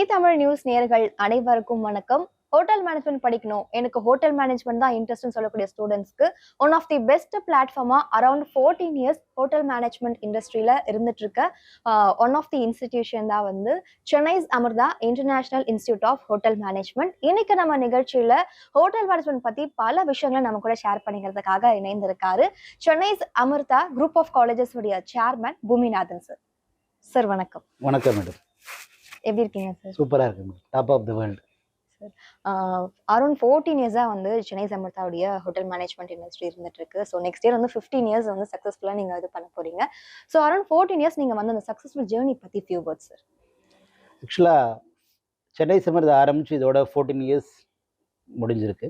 G Tamil news நேர்கள் அனைவருக்கும் வணக்கம். ஹோட்டல் மேனேஜ்மெண்ட் படிக்கணும். எனக்கு ஹோட்டல் மேனேஜ்மெண்ட் தான் இன்ட்ரெஸ்ட்னு சொல்லக்கூடிய ஸ்டூடெண்ட்ஸ்க்கு one of the best பிளாட்ஃபார்மா around fourteen years hotel management இண்டஸ்ட்ரியில இருந்துட்டு இருக்க ஒன் ஆஃப் தி இன்ஸ்டிடியூஷன் தான் வந்து Chennai's Amirtha international institute of hotel management இன்னைக்கு நம்ம நிகழ்ச்சியில ஹோட்டல் மேனேஜ்மெண்ட் பத்தி பல விஷயங்களை நம்ம கூட ஷேர் பண்ணிக்கிறதுக்காக இணைந்திருக்காரு. Chennai's Amirtha group of colleges உடைய சேர்மன் பூமிநாதன் சார் சார் வணக்கம். வணக்கம் மேடம் எப்படி இருக்கீங்க சார் சூப்பராக இருக்கு madam top of the world around fourteen இயர்ஸாக வந்து சென்னை சமர்த்தாவுடைய ஹோட்டல் மேனேஜ்மெண்ட் இண்டஸ்ட்ரி இருந்துட்டு இருக்கு. ஸோ நெக்ஸ்ட் இயர் வந்து ஃபிஃப்டீன் இயர்ஸ் வந்து சக்ஸஸ்ஃபுல்லாக நீங்கள் இது பண்ண போறீங்க. ஸோ அரௌண்ட் ஃபோர்டீன் இயர்ஸ் நீங்கள் வந்து அந்த சக்ஸஸ்ஃபுல் ஜேர்னி பற்றி ஃபியூ வேர்ட்ஸ் சார் ஆக்சுவலாக சென்னை சமர்த ஆரம்பித்து இதோட ஃபோர்டீன் இயர்ஸ் முடிஞ்சிருக்கு.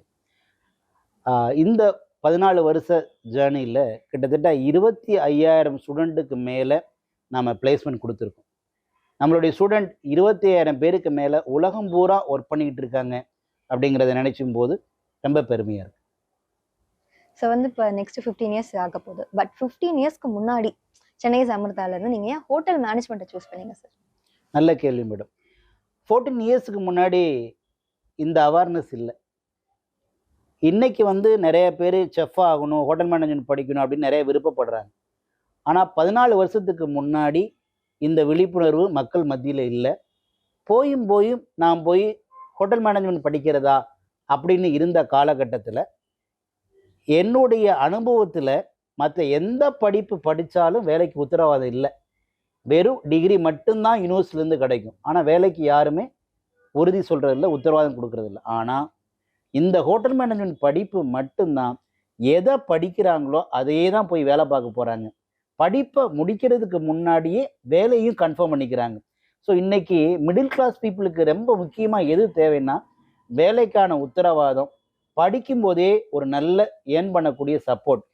இந்த பதினாலு வருஷ ஜேர்னியில் கிட்டத்தட்ட இருபத்தி ஐயாயிரம் ஸ்டூடெண்ட்டுக்கு மேலே நாம் பிளேஸ்மெண்ட் கொடுத்துருக்கோம். நம்மளுடைய ஸ்டூடெண்ட் இருபத்தி ஐயாயிரம் பேருக்கு மேலே உலகம் பூரா ஒர்க் பண்ணிக்கிட்டு இருக்காங்க அப்படிங்கிறத நினைச்சும் போது ரொம்ப பெருமையாக இருக்கு. ஸோ வந்து இப்போ நெக்ஸ்ட் ஃபிஃப்டீன் இயர்ஸ் ஆக போகுது. பட் ஃபிஃப்டீன் இயர்ஸ்க்கு முன்னாடி சென்னை சமர்த்தால இருந்து நீங்கள் ஏன் ஹோட்டல் மேனேஜ்மெண்ட்டை சூஸ் பண்ணீங்க சார் நல்ல கேள்வி மேடம் ஃபோர்டீன் இயர்ஸுக்கு முன்னாடி இந்த அவேர்னஸ் இல்லை. இன்னைக்கு வந்து நிறைய பேர் செஃப் ஆகணும் ஹோட்டல் மேனேஜ்மெண்ட் படிக்கணும் அப்படின்னு நிறைய விருப்பப்படுறாங்க. ஆனால் பதினாலு வருஷத்துக்கு முன்னாடி இந்த விழிப்புணர்வு மக்கள் மத்தியில் இல்லை. போயும் போயும் நான் போய் ஹோட்டல் மேனேஜ்மெண்ட் படிக்கிறதா அப்படின்னு இருந்த காலகட்டத்தில் என்னுடைய அனுபவத்தில் மற்ற எந்த படிப்பு படித்தாலும் வேலைக்கு உத்தரவாதம் இல்லை. வெறும் டிகிரி மட்டும்தான் யூனிவர்சிட்டிலேருந்து கிடைக்கும். ஆனால் வேலைக்கு யாருமே உறுதி சொல்கிறதில்ல உத்தரவாதம் கொடுக்கறதில்ல ஆனால் இந்த ஹோட்டல் மேனேஜ்மெண்ட் படிப்பு மட்டும்தான் எதை படிக்கிறாங்களோ அதையே தான் போய் வேலை பார்க்க போகிறாங்க படிப்பை முடிக்கிறதுக்கு முன்னாடியே வேலையும் கன்ஃபார்ம் பண்ணிக்கிறாங்க. ஸோ இன்னைக்கு மிடில் கிளாஸ் பீப்புளுக்கு ரொம்ப முக்கியமாக எது தேவைன்னா வேலைக்கான உத்தரவாதம் படிக்கும்போதே ஒரு நல்ல ஏர்ன் பண்ணக்கூடிய சப்போர்ட்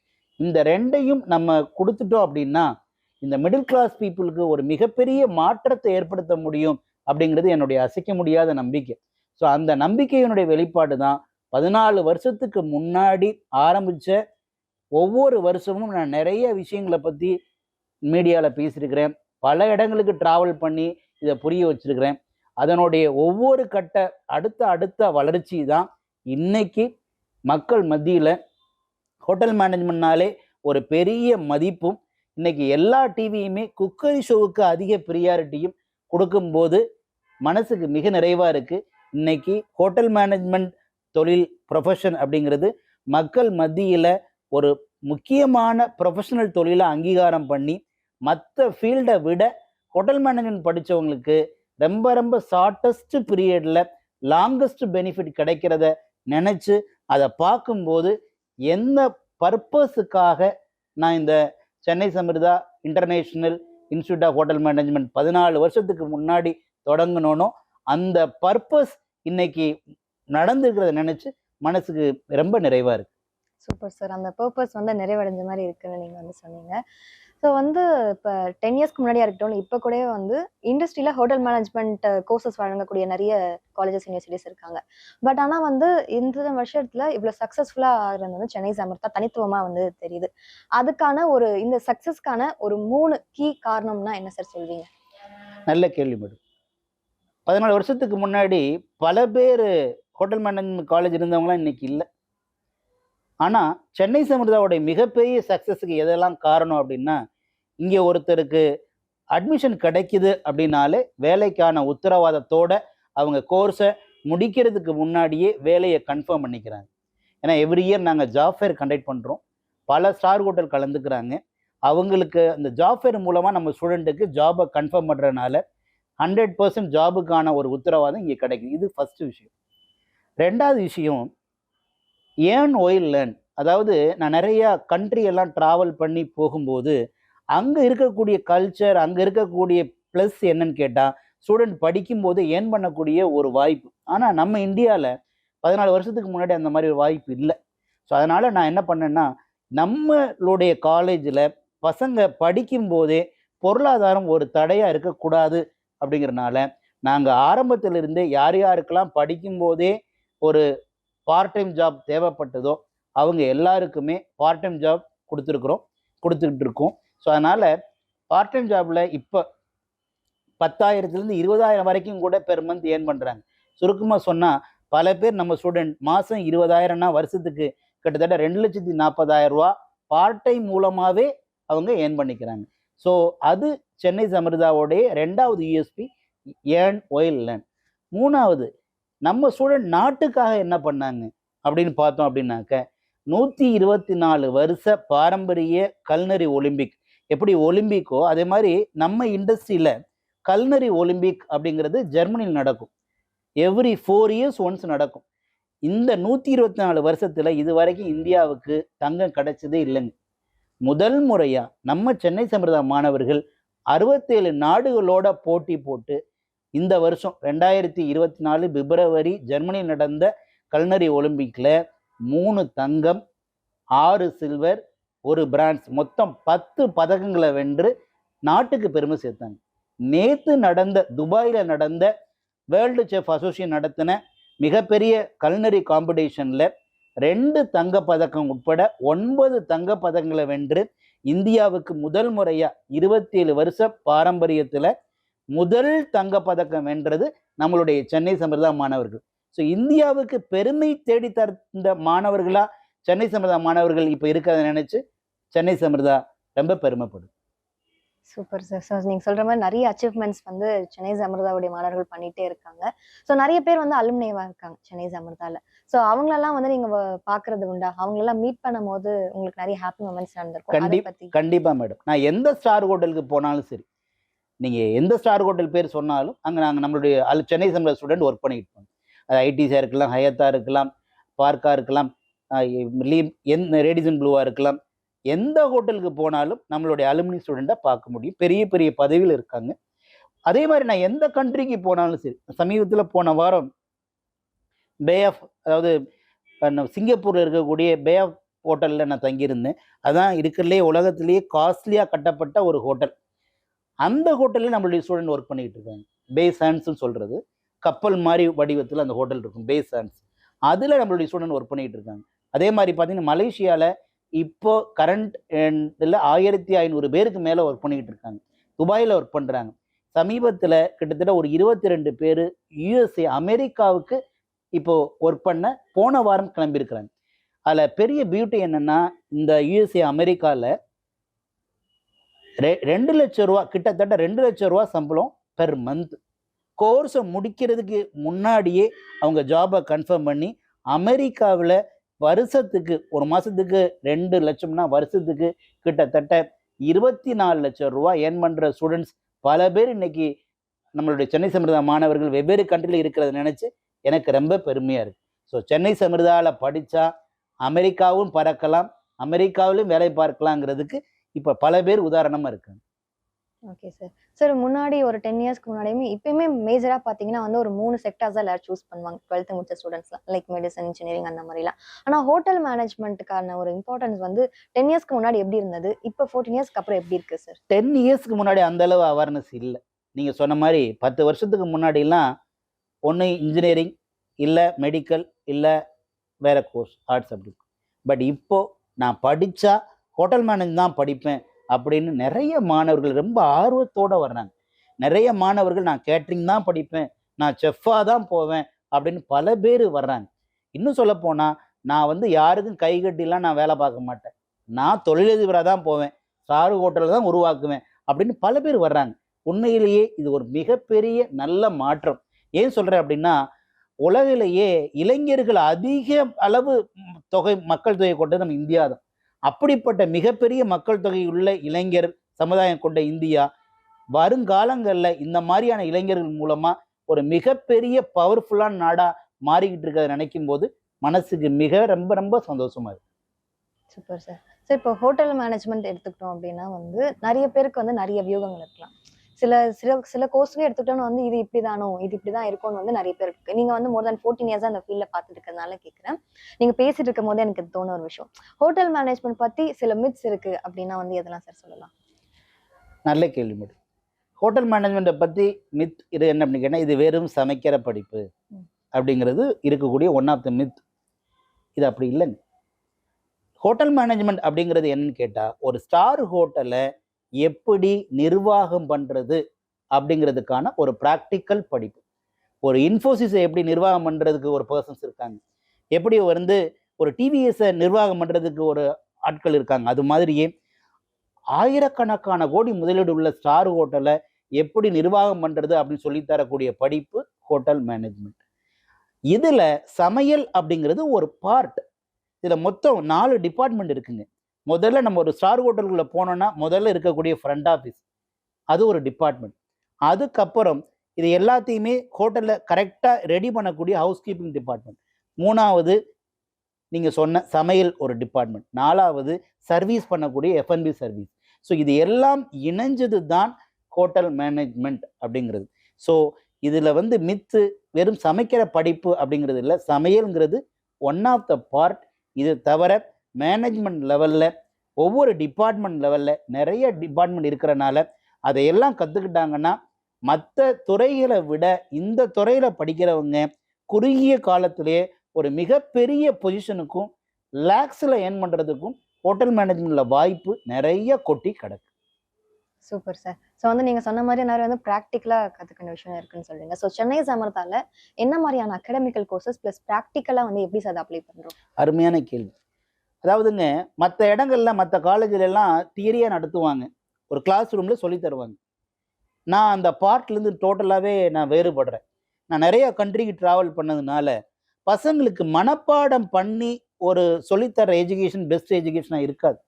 இந்த ரெண்டையும் நம்ம கொடுத்துட்டோம் அப்படின்னா இந்த மிடில் கிளாஸ் பீப்புளுக்கு ஒரு மிகப்பெரிய மாற்றத்தை ஏற்படுத்த முடியும் அப்படிங்கிறது என்னுடைய அசைக்க முடியாத நம்பிக்கை. ஸோ அந்த நம்பிக்கையினுடைய வெளிப்பாடு தான் பதினாலு வருஷத்துக்கு முன்னாடி ஆரம்பித்த ஒவ்வொரு வருஷமும் நான் நிறைய விஷயங்களை பற்றி மீடியாவில் பேசியிருக்கிறேன். பல இடங்களுக்கு ட்ராவல் பண்ணி இதை புரிய வச்சிருக்கிறேன். அதனுடைய ஒவ்வொரு கட்ட அடுத்த அடுத்த வளர்ச்சி தான் இன்னைக்கு மக்கள் மத்தியில் ஹோட்டல் மேனேஜ்மெண்ட்னாலே ஒரு பெரிய மதிப்பும் இன்னைக்கு எல்லா டிவியுமே குக்கரி ஷோவுக்கு அதிக ப்ரியாரிட்டியும் கொடுக்கும்போது மனசுக்கு மிக நிறைவாக இருக்குது இன்னைக்கு ஹோட்டல் மேனேஜ்மெண்ட் தொழில் ப்ரொஃபஷன் அப்படிங்கிறது மக்கள் மத்தியில் ஒரு முக்கியமான ப்ரொஃபஷனல் தொழிலை அங்கீகாரம் பண்ணி மற்ற ஃபீல்டை விட ஹோட்டல் மேனேஜ்மெண்ட் படித்தவங்களுக்கு ரொம்ப ரொம்ப ஷார்ட்டஸ்ட் பீரியடில் லாங்கஸ்ட் பெனிஃபிட் கிடைக்கிறத நினச்சி அதை பார்க்கும்போது எந்த பர்பஸுக்காக நான் இந்த Chennai Samirtha international institute of hotel management பதினாலு வருஷத்துக்கு முன்னாடி தொடங்கணும்னோ அந்த பர்பஸ் இன்னைக்கு நடந்துருக்கிறத நினச்சி மனசுக்கு ரொம்ப நிறைவாக இருக்குது சூப்பர் சார். அந்த பர்பஸ் வந்து நிறைவடைஞ்ச மாதிரி இருக்குன்னு நீங்கள் வந்து சொன்னீங்க. ஸோ வந்து இப்போ டென் இயர்ஸ்க்கு முன்னாடியாக இருக்கட்டும் இப்போ கூட வந்து இண்டஸ்ட்ரியில் ஹோட்டல் மேனேஜ்மெண்ட் கோர்சஸ் வழங்கக்கூடிய நிறைய காலேஜஸ் யூனிவர்சிட்டிஸ் இருக்காங்க. பட் ஆனால் வந்து இந்த வருஷத்தில் இவ்வளோ சக்ஸஸ்ஃபுல்லாக ஆகுறது வந்து சென்னை சமர்த்தா தனித்துவமாக வந்து தெரியுது. அதுக்கான ஒரு இந்த சக்ஸஸ்க்கான ஒரு மூணு கீ காரணம்னா என்ன சார் சொல்வீங்க? நல்ல கேள்வி மேடம். பதினாலு வருஷத்துக்கு முன்னாடி பல பேர் ஹோட்டல் மேனேஜ்மெண்ட் காலேஜ் இருந்தவங்களாம் இன்னைக்கு இல்லை. ஆனால் சென்னை சமிர்தாவுடைய மிகப்பெரிய சக்ஸஸுக்கு எதெல்லாம் காரணம் அப்படின்னா இங்கே ஒருத்தருக்கு அட்மிஷன் கிடைக்குது அப்படின்னாலே வேலைக்கான உத்தரவாதத்தோட அவங்க கோர்ஸை முடிக்கிறதுக்கு முன்னாடியே வேலையை கன்ஃபார்ம் பண்ணிக்கிறாங்க. ஏன்னா எவ்ரி இயர் நாங்கள் ஜாப் ஃபேர் கண்டக்ட் பண்ணுறோம் பல ஸ்டார் ஹோட்டல் கலந்துக்கிறாங்க. அவங்களுக்கு அந்த ஜாப் ஃபேர் மூலமாக நம்ம ஸ்டூடெண்ட்டுக்கு ஜாபை கன்ஃபார்ம் பண்ணுறதுனால ஹண்ட்ரட் பர்சன்ட் ஜாபுக்கான ஒரு உத்தரவாதம் இங்கே கிடைக்குது. இது ஃபஸ்ட்டு விஷயம். ரெண்டாவது விஷயம் ஏன் ஒயில் லேர்ன் அதாவது நான் நிறையா கண்ட்ரி எல்லாம் ட்ராவல் பண்ணி போகும்போது அங்கே இருக்கக்கூடிய கல்ச்சர் அங்கே இருக்கக்கூடிய ப்ளஸ் என்னன்னு கேட்டால் ஸ்டூடெண்ட் படிக்கும்போது ஏர்ன் பண்ணக்கூடிய ஒரு வாய்ப்பு. ஆனால் நம்ம இந்தியாவில் பதினாலு வருஷத்துக்கு முன்னாடி அந்த மாதிரி ஒரு வாய்ப்பு இல்லை. ஸோ அதனால் நான் என்ன பண்ணேன்னா நம்மளுடைய காலேஜில் பசங்க படிக்கும்போதே பொருளாதாரம் ஒரு தடையாக இருக்கக்கூடாது அப்படிங்கிறனால நாங்கள் ஆரம்பத்திலிருந்தே யார் யாருக்கெல்லாம் படிக்கும்போதே ஒரு பார்ட் டைம் ஜாப் தேவைப்பட்டதோ அவங்க எல்லாருக்குமே பார்ட் டைம் ஜாப் கொடுத்துருக்குறோம் கொடுத்துக்கிட்டு இருக்கோம். ஸோ அதனால் பார்ட் டைம் ஜாபில் இப்போ பத்தாயிரத்துலேருந்து இருபதாயிரம் வரைக்கும் கூட பெர் மந்த் ஏர்ன் பண்ணுறாங்க சுருக்கமாக சொன்னால் பல பேர் நம்ம ஸ்டூடெண்ட் மாதம் இருபதாயிரம்னா வருஷத்துக்கு கிட்டத்தட்ட ரெண்டு லட்சத்தி நாற்பதாயிரம் ரூபா பார்ட் டைம் மூலமாகவே அவங்க ஏர்ன் பண்ணிக்கிறாங்க. ஸோ அது சென்னை சமிர்தாவோடைய ரெண்டாவது யூஎஸ்பி ஏர்ன் ஒயில் லேர்ன் மூணாவது நம்ம ஸ்டூடெண்ட் நாட்டுக்காக என்ன பண்ணாங்க? அப்படின்னு பார்த்தோம் அப்படின்னாக்க நூற்றி இருபத்தி நாலு வருஷ பாரம்பரிய கல்னரி ஒலிம்பிக். எப்படி ஒலிம்பிக்கோ அதே மாதிரி நம்ம இண்டஸ்ட்ரியில் கல்னரி ஒலிம்பிக் அப்படிங்கிறது ஜெர்மனியில் நடக்கும். எவ்ரி ஃபோர் இயர்ஸ் ஒன்ஸ் நடக்கும். இந்த நூற்றி இருபத்தி நாலு வருஷத்தில் இது வரைக்கும் இந்தியாவுக்கு தங்கம் கிடைச்சதே இல்லைங்க. முதல் முறையாக நம்ம சென்னை சம்பிரதாய மாணவர்கள் அறுபத்தேழு நாடுகளோட போட்டி போட்டு இந்த வருஷம் ரெண்டாயிரத்தி இருபத்தி நாலு பிப்ரவரி ஜெர்மனியில் நடந்த கல்னரி ஒலிம்பிக்கில் மூணு தங்கம் ஆறு சில்வர் ஒரு பிரான்ஸ் மொத்தம் பத்து பதக்கங்களை வென்று நாட்டுக்கு பெருமை சேர்த்தாங்க. நேற்று நடந்த துபாயில் நடந்த வேர்ல்டு செஃப் அசோசியேஷன் நடத்தின மிகப்பெரிய கல்னரி காம்படிஷனில் ரெண்டு தங்க பதக்கம் உட்பட ஒன்பது தங்க பதக்கங்களை வென்று இந்தியாவுக்கு முதல் முறையாக இருபத்தி ஏழு வருஷ பாரம்பரியத்தில் முதல் தங்க பதக்கம் வென்றது நம்மளுடைய சென்னை சம்பிரதாய மாணவர்கள். ஸோ இந்தியாவுக்கு பெருமை தேடி தந்த மாணவர்களா சென்னை சம்பிரதாய மாணவர்கள் இப்போ இருக்கிறத நினைச்சு சென்னை சம்பிரதா ரொம்ப பெருமைப்படும். சூப்பர் சார் ஸோ நீங்க சொல்ற மாதிரி நிறைய அச்சீவ்மெண்ட்ஸ் வந்து சென்னை சமிர்தாவுடைய மாணவர்கள் பண்ணிட்டே இருக்காங்க. ஸோ நிறைய பேர் வந்து அலுமினேவா இருக்காங்க சென்னை சமிர்தால ஸோ அவங்களெல்லாம் வந்து நீங்க வ- பாக்குறது உண்டா? அவங்களெல்லாம் மீட் பண்ணும்போது உங்களுக்கு நிறைய ஹாப்பி மூமெண்ட்ஸ் நடந்திருக்கும். அதை கண்டிப்- பத்தி கண்டிப்பா மேடம் நான் எந்த ஸ்டார் ஹோட்டலுக்கு போனாலும் சரி நீங்க எந்த ஸ்டார் ஹோட்டல் பேர் சொன்னாலும் அங்கே நாங்கள் நம்மளுடைய அல் சென்னை சம்பள ஸ்டூடெண்ட் ஒர்க் பண்ணிட்டு இருக்கோம் அது ஐடிசியாக இருக்கலாம் ஹயத்தா இருக்கலாம் பார்க்கா இருக்கலாம் லீம் எந்த ரேடிசன் ப்ளூவா இருக்கலாம். எந்த ஹோட்டலுக்கு போனாலும் நம்மளுடைய அலுமினி ஸ்டூடெண்ட்டை பார்க்க முடியும். பெரிய பெரிய பதவியில் இருக்காங்க. அதே மாதிரி நான் எந்த கண்ட்ரிக்கு போனாலும் சரி சமீபத்தில் போன வாரம் பே ஆஃப் அதாவது சிங்கப்பூரில் இருக்கக்கூடிய பே ஆஃப் ஹோட்டலில் நான் தங்கியிருந்தேன். அதான் இருக்கிறதுலே உலகத்திலேயே காஸ்ட்லியாக கட்டப்பட்ட ஒரு ஹோட்டல். அந்த ஹோட்டலில் நம்மளுடைய ஸ்டூடெண்ட் ஒர்க் பண்ணிக்கிட்டு இருக்காங்க. பே சான்ஸ்னு சொல்கிறது கப்பல் மாதிரி வடிவத்தில் அந்த ஹோட்டல் இருக்கும் பே சான்ஸ் அதில் நம்மளுடைய ஸ்டூடெண்ட் ஒர்க் பண்ணிக்கிட்டு இருக்காங்க. அதே மாதிரி பார்த்தீங்கன்னா மலேசியாவில் இப்போ கரண்ட் இதில் ஆயிரத்தி ஐநூறு பேருக்கு மேலே ஒர்க் பண்ணிக்கிட்டு இருக்காங்க. துபாயில் ஒர்க் பண்ணுறாங்க சமீபத்தில் கிட்டத்தட்ட ஒரு இருபத்தி ரெண்டு பேர் யூஎஸ்ஏ அமெரிக்காவுக்கு இப்போது ஒர்க் பண்ண போன வாரம் கிளம்பியிருக்கிறாங்க. அதில் பெரிய பியூட்டி என்னென்னா இந்த யூஎஸ்ஏ அமெரிக்காவில் ரெ ரெண்டு லட்சம் ரூபா கிட்டத்தட்ட ரெண்டு லட்சம் ரூபா சம்பளம் பெர் மந்த் கோர்ஸை முடிக்கிறதுக்கு முன்னாடியே அவங்க ஜாபை கன்ஃபார்ம் பண்ணி அமெரிக்காவில் வருஷத்துக்கு ஒரு மாதத்துக்கு ரெண்டு லட்சம்னா வருஷத்துக்கு கிட்டத்தட்ட இருபத்தி நாலு லட்சம் ரூபா ஏர்ன் பண்ணுற ஸ்டூடெண்ட்ஸ் பல பேர் இன்னைக்கு நம்மளுடைய சென்னை சமிர்தா மாணவர்கள் வெவ்வேறு கண்ட்ரியில் இருக்கிறத நினச்சி எனக்கு ரொம்ப பெருமையாக இருக்குது ஸோ சென்னை சமிர்தாவில் படித்தா அமெரிக்காவும் பறக்கலாம் அமெரிக்காவிலும் வேலை பார்க்கலாங்கிறதுக்கு இப்போ பல பேர் உதாரணமாக இருக்காங்க ஓகே சார் சார் முன்னாடி ஒரு டென் இயர்ஸ்க்கு முன்னாடியுமே இப்பயுமே மேஜரா பாத்தீங்கன்னா வந்து ஒரு மூணு செக்டர்ஸ் தான் எல்லாரும் சூஸ் பண்ணுவாங்க. டுவெல்த் முடிச்ச ஸ்டூடெண்ட்ஸ்லாம் லைக் மெடிசன் இன்ஜினியரிங் அந்த மாதிரிலாம். ஆனா ஹோட்டல் மேனேஜ்மெண்ட்டுக்கான ஒரு இம்பார்ட்டன்ஸ் வந்து டென் இயர்ஸ்க்கு முன்னாடி எப்படி இருந்தது? இப்போ ஃபோர்டீன் இயர்ஸ்க்கு அப்புறம் எப்படி இருக்கு சார் டென் இயர்ஸ்க்கு முன்னாடி அந்த அளவு அவேர்னஸ் இல்லை. நீங்கள் சொன்ன மாதிரி பத்து வருஷத்துக்கு முன்னாடிலாம் ஒன்று இன்ஜினியரிங் இல்லை மெடிக்கல் இல்லை வேற கோர்ஸ் ஆர்ட்ஸ் அப்படி பட் இப்போ நான் படித்தா ஹோட்டல் மேனேஜ் தான் படிப்பேன் அப்படின்னு நிறைய மாணவர்கள் ரொம்ப ஆர்வத்தோடு வர்றாங்க. நிறைய மாணவர்கள் நான் கேட்ரிங் தான் படிப்பேன் நான் செஃப்பாக தான் போவேன் அப்படின்னு பல பேர் வர்றாங்க. இன்னும் சொல்லப்போனால் நான் வந்து யாருக்கும் கை கட்டிலாம் நான் வேலை பார்க்க மாட்டேன். நான் தொழிலதிபராக தான் போவேன் சாரு ஹோட்டலில் தான் உருவாக்குவேன் அப்படின்னு பல பேர் வர்றாங்க. உண்மையிலேயே இது ஒரு மிகப்பெரிய நல்ல மாற்றம். ஏன் சொல்கிறேன் அப்படின்னா உலகிலேயே இளைஞர்கள் அதிக அளவு தொகை மக்கள் தொகை கொண்டது நம்ம இந்தியா தான். அப்படிப்பட்ட மிகப்பெரிய மக்கள் தொகை உள்ள இளைஞர் சமுதாயம் கொண்ட இந்தியா வருங்காலங்களில் இந்த மாதிரியான இளைஞர்கள் மூலமாக ஒரு மிகப்பெரிய பவர்ஃபுல்லான நாடாக மாறிக்கிட்டு இருக்கிறத நினைக்கும் போது மனசுக்கு மிக ரொம்ப ரொம்ப சந்தோஷமா இருக்கு. சூப்பர் சார் சார் இப்போ ஹோட்டல் மேனேஜ்மெண்ட் எடுத்துக்கிட்டோம் அப்படின்னா வந்து நிறைய பேருக்கு வந்து நிறைய வியூகங்கள் இருக்கலாம். சில சில சில கோர்ஸ்வே எடுத்துக்கிட்டோம்னா வந்து இது இப்படிதானோ இது இப்படிதான் இருக்கும்னு வந்து நிறைய பேர் இருக்கு. நீங்க வந்து மோர் தென் ஃபோர்டீன் இயர்ஸ் அந்த ஃபீல்ட்ல பார்த்துட்டு இருக்கிறதுனால கேட்குறேன் நீங்க பேசிட்டு இருக்கும் போது எனக்கு தோண ஒரு விஷயம். ஹோட்டல் மேனேஜ்மெண்ட் பத்தி சில மித்ஸ் இருக்கு அப்படின்னா வந்து எதெல்லாம் சார் சொல்லலாம்? நல்ல கேள்வி மேடம் ஹோட்டல் மேனேஜ்மெண்ட்டை பற்றி மித் இது என்ன அப்படின்னு கேட்டால் இது வெறும் சமைக்கிற படிப்பு. அப்படிங்கிறது இருக்கக்கூடிய ஒன் ஆஃப் த மித் இது அப்படி இல்லைங்க. ஹோட்டல் மேனேஜ்மெண்ட் அப்படிங்கிறது என்னன்னு கேட்டால் ஒரு ஸ்டார் ஹோட்டலை எப்படி நிர்வாகம் பண்ணுறது அப்படிங்கிறதுக்கான ஒரு ப்ராக்டிக்கல் படிப்பு. ஒரு இன்ஃபோசிஸை எப்படி நிர்வாகம் பண்ணுறதுக்கு ஒரு பர்சன்ஸ் இருக்காங்க. எப்படி வந்து ஒரு டிவிஎஸை நிர்வாகம் பண்ணுறதுக்கு ஒரு ஆட்கள் இருக்காங்க. அது மாதிரியே ஆயிரக்கணக்கான கோடி முதலீடு உள்ள ஸ்டார் ஹோட்டலை எப்படி நிர்வாகம் பண்ணுறது அப்படின்னு சொல்லித் தரக்கூடிய படிப்பு ஹோட்டல் மேனேஜ்மெண்ட். இதில் சமையல் அப்படிங்கிறது ஒரு பார்ட் இதில் மொத்தம் நாலு டிபார்ட்மெண்ட் இருக்குங்க. முதல்ல நம்ம ஒரு ஸ்டார் ஹோட்டலுக்குள்ளே போனோம்னா முதல்ல இருக்கக்கூடிய ஃப்ரண்ட் ஆஃபீஸ் அது ஒரு டிபார்ட்மெண்ட் அதுக்கப்புறம் இது எல்லாத்தையுமே ஹோட்டலில் கரெக்டாக ரெடி பண்ணக்கூடிய ஹவுஸ் கீப்பிங் டிபார்ட்மெண்ட் மூணாவது நீங்கள் சொன்ன சமையல் ஒரு டிபார்ட்மெண்ட் நாலாவது சர்வீஸ் பண்ணக்கூடிய எஃப்என்பி சர்வீஸ் ஸோ இது எல்லாம் இணைஞ்சது தான் ஹோட்டல் மேனேஜ்மெண்ட் அப்படிங்கிறது. ஸோ இதில் வந்து மித்து வெறும் சமைக்கிற படிப்பு அப்படிங்கிறது இல்லை. சமையல்ங்கிறது ஒன் ஆஃப் த பார்ட் இது தவிர மேனேஜ்மெண்ட் லெவலில் ஒவ்வொரு டிபார்ட்மெண்ட் லெவலில் நிறைய டிபார்ட்மெண்ட் இருக்கிறனால அதையெல்லாம் கற்றுக்கிட்டாங்கன்னா மற்ற துறைகளை விட இந்த துறையில் படிக்கிறவங்க குறுகிய காலத்திலே ஒரு மிகப்பெரிய பொசிஷனுக்கும் லேக்ஸில் ஏர்ன் பண்ணுறதுக்கும் ஹோட்டல் மேனேஜ்மெண்ட்டில் வாய்ப்பு நிறைய கொட்டி கிடக்கு. சூப்பர் சார் ஸோ வந்து நீங்க சொன்ன மாதிரி நிறைய வந்து ப்ராக்டிக்கலா கத்துக்கிற விஷயம் இருக்குன்னு சொல்றீங்க. ஸோ சென்னை சமர்த்தால என்ன மாதிரியான அகடமிக்கல் கோர்சஸ் பிளஸ் ப்ராக்டிக்கலா வந்து எப்படி சார் அப்ளை பண்றோம்? அருமையான கேள்வி. அதாவதுங்க மற்ற இடங்கள்ல மற்ற காலேஜிலெல்லாம் தியரியாக நடத்துவாங்க. ஒரு கிளாஸ் ரூமில் சொல்லி தருவாங்க. நான் அந்த பார்ட்லேருந்து டோட்டலாகவே நான் வேறுபடுறேன். நான் நிறைய கண்ட்ரிக்கு ட்ராவல் பண்ணதுனால பசங்களுக்கு மனப்பாடம் பண்ணி ஒரு சொல்லித்தர எஜுகேஷன் பெஸ்ட் எஜுகேஷனாக இருக்காது.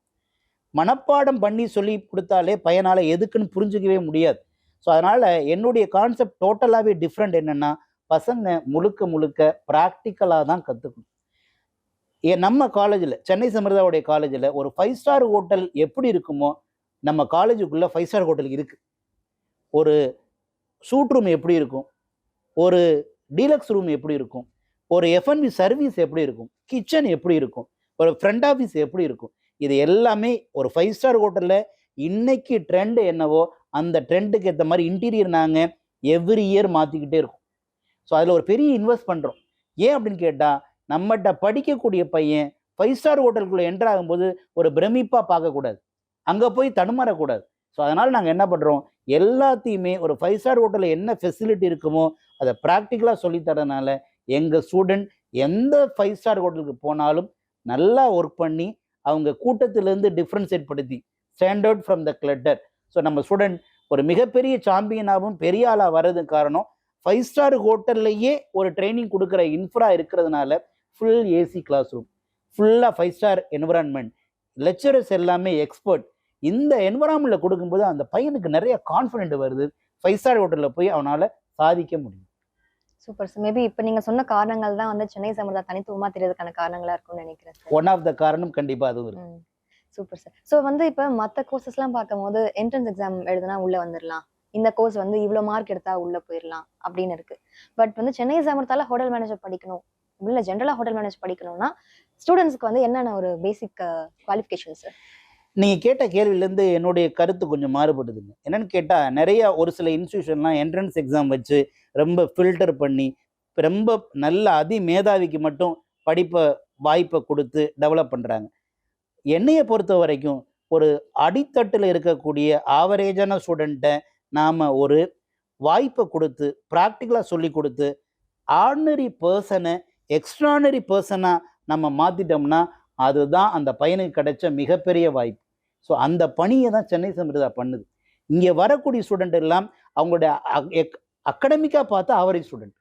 மனப்பாடம் பண்ணி சொல்லி கொடுத்தாலே பையனால் எதுக்குன்னு புரிஞ்சுக்கவே முடியாது. ஸோ அதனால் என்னுடைய கான்செப்ட் டோட்டலாகவே டிஃப்ரெண்ட் என்னென்னா பசங்க முழுக்க முழுக்க ப்ராக்டிக்கலாக தான் கற்றுக்கணும் நம்ம காலேஜில் சென்னை சமிர்தாவுடைய காலேஜில் ஒரு ஃபைவ் ஸ்டார் ஹோட்டல் எப்படி இருக்குமோ நம்ம காலேஜுக்குள்ளே ஃபைவ் ஸ்டார் ஹோட்டல் இருக்குது ஒரு சூட் ரூம் எப்படி இருக்கும்? ஒரு டீலக்ஸ் ரூம் எப்படி இருக்கும்? ஒரு எஃப்என்பி சர்வீஸ் எப்படி இருக்கும்? கிச்சன் எப்படி இருக்கும்? ஒரு ஃப்ரண்ட் ஆஃபீஸ் எப்படி இருக்கும்? இது எல்லாமே ஒரு ஃபைவ் ஸ்டார் ஹோட்டலில் இன்னைக்கு ட்ரெண்டு என்னவோ அந்த ட்ரெண்டுக்கு ஏற்ற மாதிரி இன்டீரியர் நாங்கள் எவ்ரி இயர் மாற்றிக்கிட்டே இருக்கோம். ஸோ அதில் ஒரு பெரிய இன்வெஸ்ட் பண்ணுறோம் ஏன் அப்படின்னு கேட்டால் நம்மகிட்ட படிக்கக்கூடிய பையன் ஃபைவ் ஸ்டார் ஹோட்டலுக்குள்ளே என்டர் ஆகும்போது ஒரு பிரமிப்பாக பார்க்கக்கூடாது. அங்கே போய் தடுமாறக்கூடாது. ஸோ அதனால் நாங்கள் என்ன பண்ணுறோம் எல்லாத்தையுமே ஒரு ஃபைவ் ஸ்டார் ஹோட்டலில் என்ன ஃபெசிலிட்டி இருக்குமோ அதை ப்ராக்டிக்கலாக சொல்லித்தரதுனால எங்கள் ஸ்டூடெண்ட் எந்த ஃபைவ் ஸ்டார் ஹோட்டலுக்கு போனாலும் நல்லா ஒர்க் பண்ணி அவங்க கூட்டத்திலேருந்து டிஃப்ரென்ஷியேட் படுத்தி standard from the clutter so நம்ம ஸ்டூடெண்ட் ஒரு மிகப்பெரிய சாம்பியனாகவும் பெரிய ஆளாக வர்றதுக்கு காரணம் ஃபைவ் ஸ்டார் ஹோட்டல்லையே ஒரு ட்ரைனிங் கொடுக்குற இன்ஃப்ரா இருக்கிறதுனால ஃபுல் ஏசி கிளாஸ் ரூம் ஃபுல்லாக ஃபைவ் ஸ்டார் என்விரான்மெண்ட் லெக்சரர்ஸ் எல்லாமே எக்ஸ்பர்ட் இந்த என்விரான்மெண்ட்டில் கொடுக்கும்போது அந்த பையனுக்கு நிறைய கான்ஃபிடென்ட் வருது. ஃபைவ் ஸ்டார் ஹோட்டலில் போய் அவனால் சாதிக்க முடியும். சூப்பர் சார் மேபி இப்போ நீங்க சொன்ன காரணங்கள் தான் வந்து சென்னை சமர்தா தனித்துவமா தெரியறதுக்கான காரணங்களா இருக்கும்னு நினைக்கிறேன் ஒன் ஆஃப் த காரணம் கண்டிப்பாக அதுவும் இருக்கு. சூப்பர் சார் ஸோ வந்து இப்போ மற்ற கோர்சஸ்லாம் பார்க்கும்போது என்ட்ரன்ஸ் எக்ஸாம் எழுதுனா உள்ள வந்துடலாம் இந்த கோர்ஸ் வந்து இவ்வளோ மார்க் எடுத்தா உள்ள போயிடலாம் அப்படின்னு இருக்கு. பட் வந்து சென்னை சமர்த்தால ஹோட்டல் மேனேஜர் படிக்கணும். இல்லை ஜென்ரலாக ஹோட்டல் மேனேஜ் படிக்கணும்னா ஸ்டூடெண்ட்ஸ்க்கு வந்து என்னென்ன ஒரு பேசிக் குவாலிஃபிகேஷன்ஸ் நீங்கள் கேட்ட கேள்வியிலேருந்து என்னுடைய கருத்து கொஞ்சம் மாறுபடுதுங்க. என்னன்னு கேட்டால் நிறைய ஒரு சில இன்ஸ்டியூஷன்லாம் என்ட்ரன்ஸ் எக்ஸாம் வச்சு ரொம்ப ஃபில்டர் பண்ணி ரொம்ப நல்ல அதி மேதாவிக்கு மட்டும் படிப்பை வாய்ப்பை கொடுத்து டெவலப் பண்ணுறாங்க என்னையை பொறுத்த வரைக்கும் ஒரு அடித்தட்டில் இருக்கக்கூடிய ஆவரேஜான ஸ்டூடெண்ட்டை நாம் ஒரு வாய்ப்பை கொடுத்து ப்ராக்டிக்கலாக சொல்லி கொடுத்து ஆர்டினரி பர்சனை எக்ஸ்ட்ரானரி பர்சனாக நம்ம மாற்றிட்டோம்னா அதுதான் அந்த பையனுக்கு கிடைச்ச மிகப்பெரிய வாய்ப்பு. ஸோ அந்த பணியை தான் சென்னை சமிர்தா பண்ணுது. இங்கே வரக்கூடிய ஸ்டூடெண்ட் எல்லாம் அவங்களுடைய அக்கடமிக்காக பார்த்தா ஆவரேஜ் ஸ்டூடெண்ட்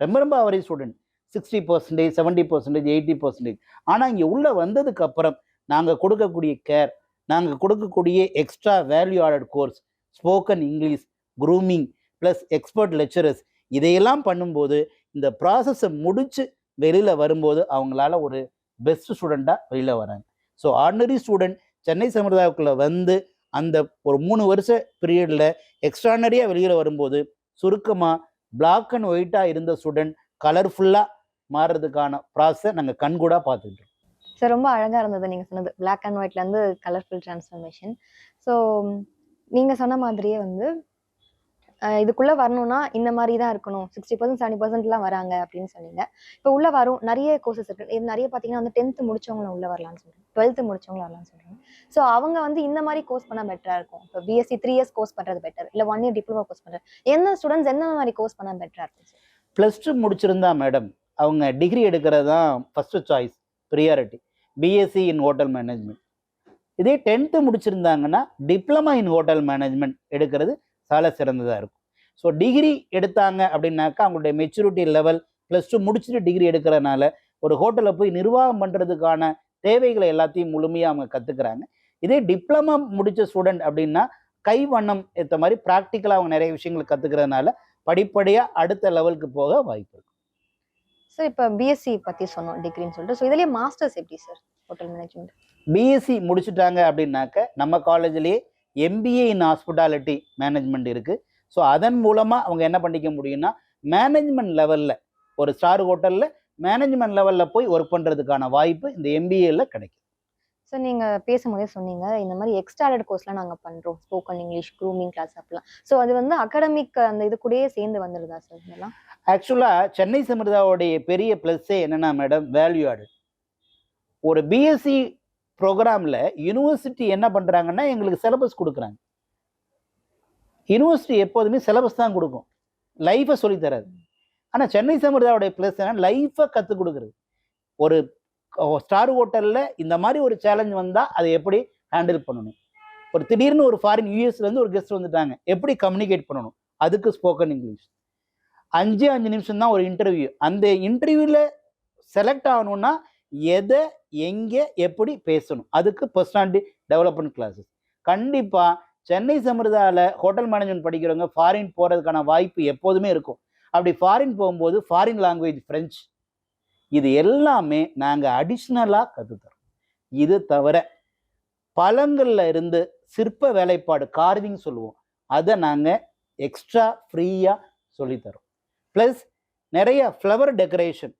ரொம்ப ரொம்ப average student sixty percentage seventy percentage eighty percentage ஆனால் இங்கே உள்ளே வந்ததுக்கு அப்புறம் நாங்கள் கொடுக்கக்கூடிய கேர் நாங்கள் கொடுக்கக்கூடிய extra value added course spoken English grooming plus expert lecturers இதையெல்லாம் பண்ணும்போது இந்த ப்ராசஸை முடித்து வெளியில் வரும்போது அவங்களால ஒரு பெஸ்ட் ஸ்டூடெண்ட்டாக வெளியில் வராங்க ஸோ ஆர்டினரி ஸ்டூடெண்ட் சென்னை சமுதாயக்குள்ளே வந்து அந்த ஒரு மூணு வருஷ பீரியடில் எக்ஸ்ட்ரானரியாக வெளியில் வரும்போது சுருக்கமாக பிளாக் அண்ட் ஒயிட்டாக இருந்த ஸ்டூடெண்ட் கலர்ஃபுல்லாக மாறுறதுக்கான ப்ராசஸை நாங்கள் கண்கூடாக பார்த்துக்கிட்டோம். சார் ரொம்ப அழகாக இருந்தது நீங்கள் சொன்னது. பிளாக் அண்ட் ஒயிட்லேருந்து கலர்ஃபுல் டிரான்ஸ்ஃபர்மேஷன் ஸோ நீங்கள் சொன்ன மாதிரியே வந்து இதுக்குள்ளே வரணும்னா இந்த மாதிரி தான் இருக்கணும் சிக்ஸ்டி பர்சன்ட் செவன்டி பர்சன்ட்லாம் வராங்க அப்படின்னு சொன்னீங்க. இப்போ உள்ளே வரும் நிறைய கோர்சஸ் இருக்கு. இது நிறைய பார்த்தீங்கன்னா வந்து டென்த்து முடிச்சவங்களும் உள்ள வரலாம்னு சொல்கிறேன் டுவெல்த்து முடிச்சவங்களும் வரலாம்னு சொல்கிறாங்க ஸோ அவங்க வந்து இந்த மாதிரி கோர்ஸ் பண்ணால் பெட்டரா இருக்கும். இப்போ பிஎஸ்சி த்ரீ இயர்ஸ் கோர்ஸ் பண்ணுறது பெட்டர் இல்லை ஒன் இயர் டிப்ளமோ கோர்ஸ் பண்ணுறது எந்த ஸ்டூடெண்ட்ஸ் எந்த மாதிரி கோர்ஸ் பண்ணால் பெட்டராக இருக்கும் ப்ளஸ் டூ முடிச்சிருந்தா மேடம் அவங்க டிகிரி எடுக்கிறது தான் first choice priority BSc in hotel management இதே டென்த்து முடிச்சிருந்தாங்கன்னா டிப்ளமா இன் ஹோட்டல் மேனேஜ்மெண்ட் எடுக்கிறது சால சிறந்ததாக இருக்கும். ஸோ டிகிரி எடுத்தாங்க அப்படின்னாக்கா அவங்களுடைய மெச்சூரிட்டி லெவல் ப்ளஸ் டூ முடிச்சுட்டு டிகிரி எடுக்கிறனால ஒரு ஹோட்டலில் போய் நிர்வாகம் பண்ணுறதுக்கான தேவைகளை எல்லாத்தையும் முழுமையாக அவங்க கற்றுக்குறாங்க இதே டிப்ளமா முடித்த ஸ்டூடெண்ட் அப்படின்னா கை வண்ணம் ஏற்ற மாதிரி ப்ராக்டிக்கலாக அவங்க நிறைய விஷயங்கள் கற்றுக்கிறதுனால படிப்படியாக அடுத்த லெவலுக்கு போக வாய்ப்பு இருக்கு. ஸோ இப்போ பிஎஸ்சி பத்தி சொன்னோம் டிகிரின்னு சொல்லிட்டு. ஸோ இதுலயே மாஸ்டர்ஸ் எப்படி சார் ஹோட்டல் மேனேஜ்மெண்ட் பிஎஸ்சி முடிச்சுட்டாங்க அப்படின்னாக்க நம்ம காலேஜ்லேயே எம்பிஏ இன் ஹாஸ்பிட்டாலிட்டி மேனேஜ்மெண்ட் இருக்குது ஸோ அதன் மூலமாக அவங்க என்ன பண்ணிக்க முடியும்னா மேனேஜ்மெண்ட் லெவலில் ஒரு ஸ்டார் ஹோட்டலில் மேனேஜ்மெண்ட் லெவலில் போய் ஒர்க் பண்ணுறதுக்கான வாய்ப்பு இந்த எம்பிஏல கிடைக்கும். ஸோ நீங்க பேசும்போதே சொன்னீங்க இந்த மாதிரி எக்ஸ்ட்ராடட் கோர்ஸ்லாம் நாங்க பண்றோம். ஸ்போக்கன் இங்கிலீஷ் க்ரூமிங் கிளாஸ் அப்படிலாம் ஸோ அது வந்து அகாடமிக் அந்த இது கூடயே சேர்ந்து வந்துடுதா சார் இதெல்லாம்? ஆக்சுவலாக சென்னை சமிர்தாவுடைய பெரிய ப்ளஸ்ஸே என்னென்னா மேடம் வேல்யூ ஆடட் ஒரு பிஎஸ்சி ப்ரோக்ராமில் யூனிவர்சிட்டி என்ன பண்ணுறாங்கன்னா எங்களுக்கு சிலபஸ் கொடுக்குறாங்க. யூனிவர்சிட்டி எப்போதுமே சிலபஸ் தான் கொடுக்கும். லைஃபை சொல்லித்தராது ஆனால் சென்னை சமுதாயோடைய ப்ளஸ் என்ன லைஃப்பை கற்றுக் கொடுக்குறது. ஒரு ஸ்டார் ஹோட்டலில் இந்த மாதிரி ஒரு சேலஞ்ச் வந்தால் அதை எப்படி ஹேண்டில் பண்ணணும்? ஒரு திடீர்னு ஒரு ஃபாரின் யூஎஸ்லேருந்து ஒரு கெஸ்ட் வந்துட்டாங்க. எப்படி கம்யூனிகேட் பண்ணணும்? அதுக்கு ஸ்போக்கன் இங்கிலீஷ் அஞ்சு அஞ்சு நிமிஷம் தான் ஒரு இன்டர்வியூ அந்த இன்டர்வியூவில் செலக்ட் ஆகணும்னா எதை எங்கே எப்படி பேசணும்? அதுக்கு பர்சனாலிட்டி டெவலப்மெண்ட் கிளாஸஸ் கண்டிப்பாக சென்னை சமிர்தாவில் ஹோட்டல் மேனேஜ்மெண்ட் படிக்கிறவங்க ஃபாரின் போகிறதுக்கான வாய்ப்பு எப்போதுமே இருக்கும். அப்படி ஃபாரின் போகும்போது ஃபாரின் லாங்குவேஜ் ஃப்ரெஞ்ச் இது எல்லாமே நாங்கள் அடிஷ்னலாக கற்றுத்தரோம் இது தவிர பழங்கள்ல இருந்து சிற்ப வேலைப்பாடு கார்விங் சொல்லுவோம். அதை நாங்கள் எக்ஸ்ட்ரா ஃப்ரீயாக சொல்லித்தரோம். ப்ளஸ் நிறைய ஃப்ளவர் டெக்கரேஷன்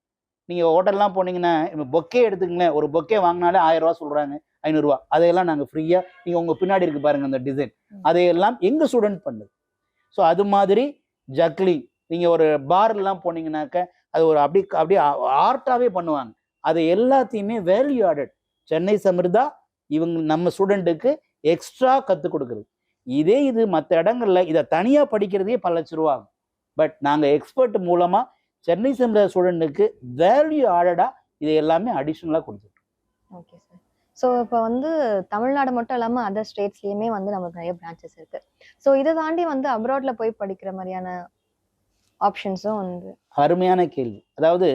நீங்கள் ஹோட்டல்லாம் போனீங்கன்னா இப்போ பொக்கே எடுத்துக்கங்களேன். ஒரு பொக்கே வாங்கினாலே ஆயிரம் ரூபா சொல்கிறாங்க ஐநூறுரூவா. அதையெல்லாம் நாங்கள் ஃப்ரீயாக நீங்கள் உங்கள் பின்னாடி இருக்கு பாருங்க அந்த டிசைன். அதையெல்லாம் எங்கள் ஸ்டூடெண்ட் பண்ணுது? ஸோ அது மாதிரி ஜக்லிங் நீங்கள் ஒரு பார்லாம் போனீங்கன்னாக்க அது ஒரு அப்படி அப்படியே ஆர்ட்டாகவே பண்ணுவாங்க. அதை எல்லாத்தையுமே வேல்யூ ஆடட் சென்னை சமிர்தா இவங்க நம்ம ஸ்டூடெண்ட்டுக்கு எக்ஸ்ட்ரா கற்றுக் கொடுக்குறது இதே இது மற்ற இடங்கள்ல இதை தனியாக படிக்கிறதே பல லட்ச ரூபா ஆகும். பட் நாங்கள் எக்ஸ்பர்ட் மூலமாக சென்னை சமிர்தா ஸ்டூடெண்ட்டுக்கு வேல்யூ ஆடடாக இதை எல்லாமே அடிஷ்னலாக கொடுத்துருக்கோம். ஓகே சார் ஸோ இப்போ வந்து தமிழ்நாடு மட்டும் இல்லாமல் அதர் ஸ்டேட்ஸ்லேயுமே வந்து நமக்கு நிறைய பிரான்ச்சஸ் இருக்கு. ஸோ இதை தாண்டி வந்து அப்ராட்ல போய் படிக்கிற மாதிரியான ஆப்ஷன்ஸும் வந்து? அருமையான கேள்வி. அதாவது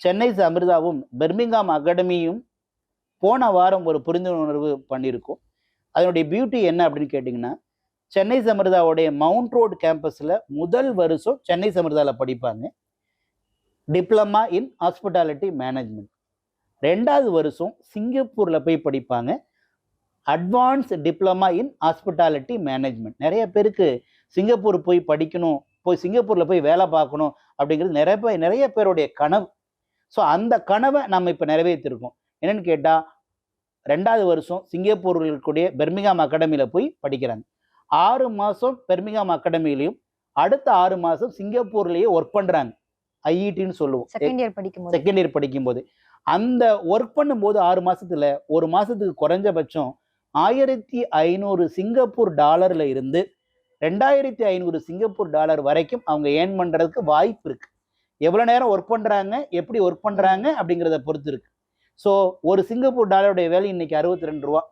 சென்னை அமிர்தாவும் பெர்மிங்காம் அகாடமியும் போன வாரம் ஒரு புரிந்துணர்வு பண்ணியிருக்கோம். அதனுடைய பியூட்டி என்ன அப்படின்னு கேட்டிங்கன்னா சென்னை சமிர்தாவுடைய மவுண்ட் ரோடு கேம்பஸில் முதல் வருஷம் சென்னை சமிர்தாவில் படிப்பாங்க. Diploma in hospitality management. ரெண்டாவது வருஷம் சிங்கப்பூரில் போய் படிப்பாங்க. Advance diploma in hospitality management. நிறைய பேருக்கு சிங்கப்பூர் போய் படிக்கணும் போய் சிங்கப்பூரில் போய் வேலை பார்க்கணும் அப்படிங்கிறது நிறைய பேர் நிறைய பேருடைய கனவு. ஸோ அந்த கனவை நம்ம இப்போ நிறைவேற்றிருக்கோம். என்னென்னு கேட்டால் ரெண்டாவது வருஷம் சிங்கப்பூரில் இருக்கக்கூடிய பெர்மிகாம் அகாடமியில் போய் படிக்கிறாங்க. ஆறு மாதம் பெர்மிகாம் அகாடமிலையும் அடுத்த ஆறு மாதம் சிங்கப்பூர்லேயே ஒர்க் பண்ணுறாங்க ஐஇடின்னு சொல்லுவோம். செகண்ட் இயர் படிக்கும்போது. செகண்ட் இயர் படிக்கும்போது. அந்த ஒர்க் பண்ணும்போது ஆறு மாசத்துல ஒரு மாசத்துக்கு குறைஞ்சபட்சம் ஆயிரத்தி ஐநூறு சிங்கப்பூர் டாலர்ல இருந்து ரெண்டாயிரத்தி ஐநூறு சிங்கப்பூர் டாலர் வரைக்கும் அவங்க ஏர்ன் பண்றதுக்கு வாய்ப்பு இருக்கு. எவ்வளவு நேரம் ஒர்க் பண்றாங்க எப்படி ஒர்க் பண்றாங்க அப்படிங்கிறத பொறுத்து இருக்கு. ஸோ ஒரு சிங்கப்பூர் டாலருடைய வேலை இன்னைக்கு அறுபத்தி ரெண்டு ரூபா.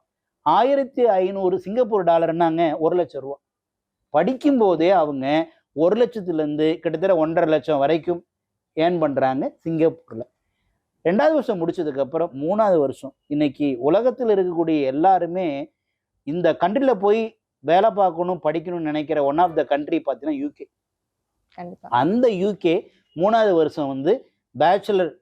ஆயிரத்தி ஐநூறு சிங்கப்பூர் டாலர்னாங்க ஒரு லட்சம் ரூபா. படிக்கும்போதே அவங்க ஒரு லட்சத்துலேருந்து கிட்டத்தட்ட ஒன்றரை லட்சம் வரைக்கும் ஏர்ன் பண்ணுறாங்க சிங்கப்பூரில். ரெண்டாவது வருஷம் முடிச்சதுக்கு அப்புறம் மூணாவது வருஷம் இன்னைக்கு உலகத்தில் இருக்கக்கூடிய எல்லாருமே இந்த கண்ட்ரியில் போய் வேலை பார்க்கணும் படிக்கணும்னு நினைக்கிற ஒன் ஆஃப் த கண்ட்ரி பார்த்தீங்கன்னா யூகே அந்த யூகே மூணாவது வருஷம் வந்து bachelor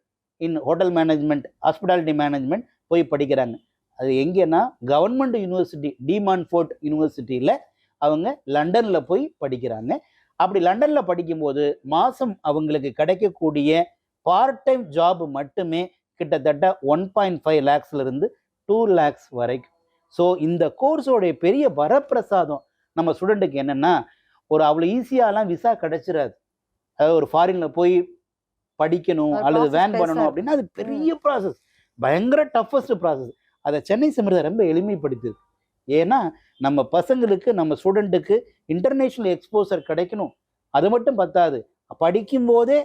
in hotel management hospitality management போய் படிக்கிறாங்க. அது எங்கேன்னா கவர்மெண்ட் யூனிவர்சிட்டி டிமான் ஃபோர்ட் யூனிவர்சிட்டியில் அவங்க லண்டனில் போய் படிக்கிறாங்க. அப்படி லண்டனில் படிக்கும்போது மாதம் அவங்களுக்கு கிடைக்கக்கூடிய பார்ட் டைம் ஜாப் மட்டுமே கிட்டத்தட்ட ஒன் பாயிண்ட் ஃபைவ் லேக்ஸ்லேருந்து டூ லேக்ஸ் வரைக்கும். ஸோ இந்த கோர்ஸோடைய பெரிய வரப்பிரசாதம் நம்ம ஸ்டூடெண்ட்டுக்கு என்னென்னா ஒரு அவ்வளோ ஈஸியாலாம் விசா கிடைச்சிடாது அதாவது ஒரு ஃபாரின்ல போய் படிக்கணும் அல்லது வேன் பண்ணணும் அப்படின்னா அது பெரிய ப்ராசஸ் பயங்கர டஃபஸ்ட் ப்ராசஸ் அதை சென்னை சமிர்தா ரொம்ப எளிமைப்படுத்திருக்கு ஏன்னா நம்ம பசங்களுக்கு நம்ம ஸ்டூடெண்ட்டுக்கு இன்டர்நேஷ்னல் எக்ஸ்போசர் கிடைக்கணும். அது மட்டும் பத்தாது. படிக்கும் போதே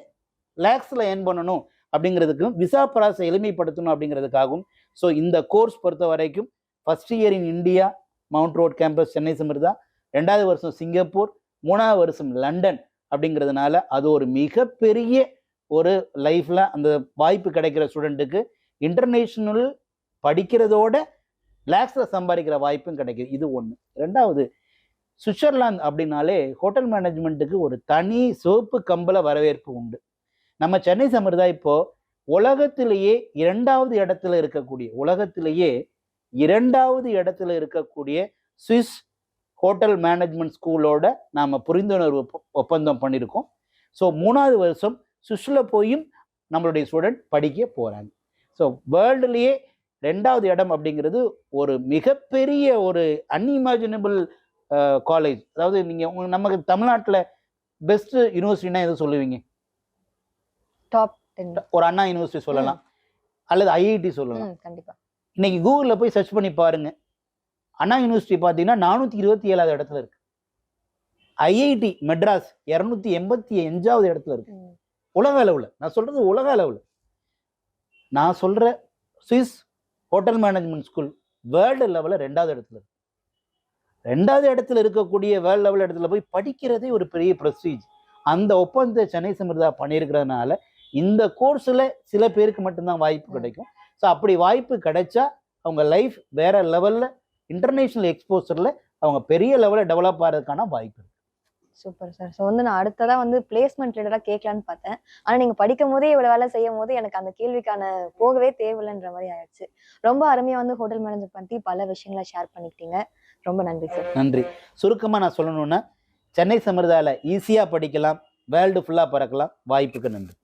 லேக்ஸில் ஏர்ன் பண்ணணும் அப்படிங்கிறதுக்கும் விசா ப்ராசஸ் எளிமைப்படுத்தணும் அப்படிங்கிறதுக்காகவும் ஸோ இந்த கோர்ஸ் பொறுத்த வரைக்கும் first year in India Mount Road campus Chennai Samirtha ரெண்டாவது வருஷம் சிங்கப்பூர் மூணாவது வருஷம் லண்டன் அப்படிங்கிறதுனால அது ஒரு மிகப்பெரிய ஒரு லைஃப்பில் அந்த வாய்ப்பு கிடைக்கிற ஸ்டூடெண்ட்டுக்கு இன்டர்நேஷ்னல் படிக்கிறதோட லேக்ஸில் சம்பாதிக்கிற வாய்ப்பும் கிடைக்குது. இது ஒன்று ரெண்டாவது சுவிட்சர்லாந்து அப்படின்னாலே ஹோட்டல் மேனேஜ்மெண்ட்டுக்கு ஒரு தனி சிவப்பு கம்பல வரவேற்பு உண்டு. நம்ம சென்னை சமிர்தா இப்போ உலகத்திலேயே இரண்டாவது இடத்துல இருக்கக்கூடிய உலகத்திலேயே இரண்டாவது இடத்துல இருக்கக்கூடிய சுவிஸ் ஹோட்டல் மேனேஜ்மெண்ட் ஸ்கூலோட நாம் புரிந்துணர்வு ஒப்பந்தம் பண்ணியிருக்கோம் ஸோ மூணாவது வருஷம் சுவிஸில் போயும் நம்மளுடைய ஸ்டூடெண்ட் படிக்க போகிறாங்க ஸோ வேர்ல்டுலேயே ரெண்டாவது இடம் அப்படிங்கிறது ஒரு மிகப்பெரிய ஒரு அன்இமேஜினபிள் காலேஜ் அதாவது நீங்கள் நமக்கு தமிழ்நாட்டில் பெஸ்ட் யூனிவர்சிட்டினா எது சொல்லுவீங்க? டாப் ஒரு அண்ணா யூனிவர்சிட்டி சொல்லலாம். அல்லது ஐஐடி சொல்லலாம். கண்டிப்பா. இன்னைக்கு கூகுளில் போய் சர்ச் பண்ணி பாருங்க. அண்ணா யூனிவர்சிட்டி பார்த்தீங்கன்னா நானூற்றி இருபத்தி ஏழாவது இடத்துல இருக்கு. ஐஐடி மெட்ராஸ் இரநூத்தி எண்பத்தி அஞ்சாவது இடத்துல இருக்கு. உலக அளவில். நான் சொல்றது உலக அளவில். நான் சொல்ற Swiss hotel management school world லெவலில் ரெண்டாவது இடத்துல இருக்கு. ரெண்டாவது இடத்துல இருக்கக்கூடிய வேர்ல்டு லெவல் இடத்துல போய் படிக்கிறதே ஒரு பெரிய ப்ரெஸ்டீஜ் அந்த ஒப்பந்த சென்னை சமிர்தா பண்ணியிருக்கிறதுனால இந்த கோர்ஸில் சில பேருக்கு மட்டும்தான் வாய்ப்பு கிடைக்கும். ஸோ அப்படி வாய்ப்பு கிடைச்சா அவங்க லைஃப் வேற லெவலில் இன்டர்நேஷ்னல் எக்ஸ்போசரில் அவங்க பெரிய லெவலில் டெவலப் ஆகிறதுக்கான வாய்ப்பு இருக்குது சூப்பர் சார் ஸோ வந்து நான் அடுத்ததாக வந்து பிளேஸ்மெண்ட் ரிலேட்டாக கேட்கலான்னு பார்த்தேன். ஆனால் நீங்கள் படிக்கும் போதே இவ்வளோ வேலை செய்யும் போது எனக்கு அந்த கேள்விக்கான போகவே தேவையில்லைன்ற மாதிரி ஆயிடுச்சு. ரொம்ப அருமையாக வந்து ஹோட்டல் மேனேஜர் பற்றி பல விஷயங்களை ஷேர் பண்ணிக்கிட்டீங்க. ரொம்ப நன்றி சார் நன்றி. சுருக்கமாக நான் சொல்லணும்னா சென்னை சமிர்தால ஈஸியாக படிக்கலாம் வேர்ல்டு ஃபுல்லாக பறக்கலாம். வாய்ப்புக்கு நன்றி.